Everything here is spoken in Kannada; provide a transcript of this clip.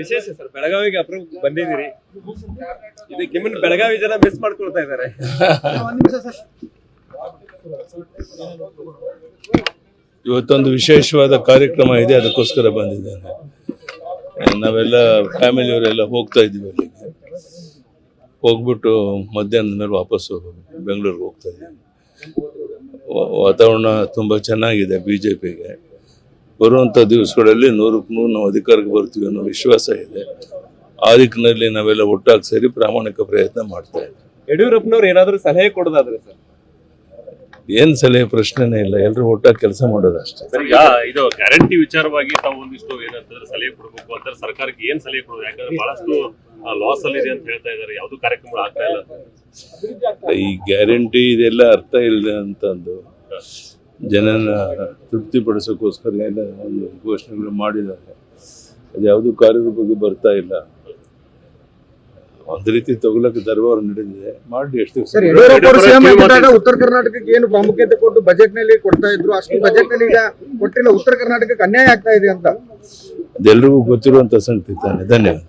ವಿಶೇಷ ಸರ್, ಬೆಳಗಾವಿಗೆ ಅಪ್ರೂವ್ ಬಂದಿದ್ದೀರಿ. ಇದಕ್ಕೆ ನಿಮ್ಮನ್ನ ಬೆಳಗಾವಿ ಜನ ಮಿಸ್ ಮಾಡ್ಕೊಳ್ತಾ ಇದ್ದಾರೆ. ಇವತ್ತೊಂದು ವಿಶೇಷವಾದ ಕಾರ್ಯಕ್ರಮ ಇದೆ, ಅದಕ್ಕೋಸ್ಕರ ಬಂದಿದ್ದೇನೆ. ನಾವೆಲ್ಲ ಫ್ಯಾಮಿಲಿಯವರೆಲ್ಲ ಹೋಗ್ತಾ ಇದ್ದೀವಿ ಅಲ್ಲಿಗೆ. ಹೋಗ್ಬಿಟ್ಟು ಮಧ್ಯಾಹ್ನದ ಮೇಲೆ ವಾಪಸ್ಸು ಬೆಂಗಳೂರಿಗೆ ಹೋಗ್ತಾ ಇದ್ದೀವಿ. ವಾತಾವರಣ ತುಂಬ ಚೆನ್ನಾಗಿದೆ ಬಿ ಜೆ ಪಿಗೆ ಬರುವಂಥ ದಿವಸಗಳಲ್ಲಿ ನೂರಕ್ಕೆ ನೂರು ನಾವು ಅಧಿಕಾರಕ್ಕೆ ಬರ್ತೀವಿ ಅನ್ನೋ ವಿಶ್ವಾಸ ಇದೆ. ಆ ದಿಕ್ಕಿನಲ್ಲಿ ನಾವೆಲ್ಲ ಒಟ್ಟಾಗಿ ಸೇರಿ ಪ್ರಾಮಾಣಿಕ ಪ್ರಯತ್ನ ಮಾಡ್ತಾ ಇದ್ದೀವಿ. ಯಡಿಯೂರಪ್ಪನವ್ರು ಏನಾದರೂ ಸಲಹೆ ಕೊಡೋದಾದ್ರೆ ಸರ್? ಏನು ಸಲಹೆ? ಪ್ರಶ್ನೆನೇ ಇಲ್ಲ. ಎಲ್ಲರೂ ಒಟ್ಟಾಗಿ ಕೆಲಸ ಮಾಡೋದಷ್ಟೇ ಸರ್ ಈಗ ಇದು ಗ್ಯಾರಂಟಿ ವಿಚಾರವಾಗಿ ತಾವು ಒಂದಿಷ್ಟು ಏನಂತಂದ್ರೆ ಸಲಹೆ ಕೊಡಬೇಕು ಅಂತ ಸರ್ಕಾರಕ್ಕೆ ಏನ್ ಸಲಹೆ ಕೊಡೋದು? ಯಾಕಂದ್ರೆ ಬಹಳಷ್ಟು ಲಾಸ್ ಅಲ್ಲಿ ಇದೆ ಅಂತ ಹೇಳ್ತಾ ಇದ್ದಾರೆ. ಯಾವ್ದು ಕಾರ್ಯಕ್ರಮ ಆಗ್ತಾ ಇಲ್ಲ? ಈ ಗ್ಯಾರಂಟಿ ಇದೆಲ್ಲ ಅರ್ಥ ಇಲ್ಲ ಅಂತಂದು. ಜನನ ತೃಪ್ತಿಪಡಿಸೋಕ್ಕೋಸ್ಕರ ಎಲ್ಲ ಒಂದು ಘೋಷಣೆಗಳು ಮಾಡಿದ್ದಾರೆ. ಅದು ಯಾವುದೂ ಕಾರ್ಯದ ಬಗ್ಗೆ ಬರ್ತಾ ಇಲ್ಲ. ಒಂದು ರೀತಿ ತಗೊಳಕ್ಕೆ ದರ್ಬಾರ್ ನಡೆದಿದೆ. ಮಾಡಿ ಎಷ್ಟು ಉತ್ತರ ಕರ್ನಾಟಕಕ್ಕೆ ಏನು ಪ್ರಾಮುಖ್ಯತೆ ಕೊಟ್ಟು ಬಜೆಟ್ನಲ್ಲಿ ಕೊಡ್ತಾ ಇದ್ರು ಅಷ್ಟು ಬಜೆಟ್ನಲ್ಲಿ ಈಗ ಕೊಟ್ಟಿಲ್ಲ. ಉತ್ತರ ಕರ್ನಾಟಕಕ್ಕೆ ಅನ್ಯಾಯ ಆಗ್ತಾ ಇದೆ ಅಂತ. ಅದೆಲ್ಲರಿಗೂ ಗೊತ್ತಿರುವಂತ ಸಂಗತಿ ತಾನೆ. ಧನ್ಯವಾದ.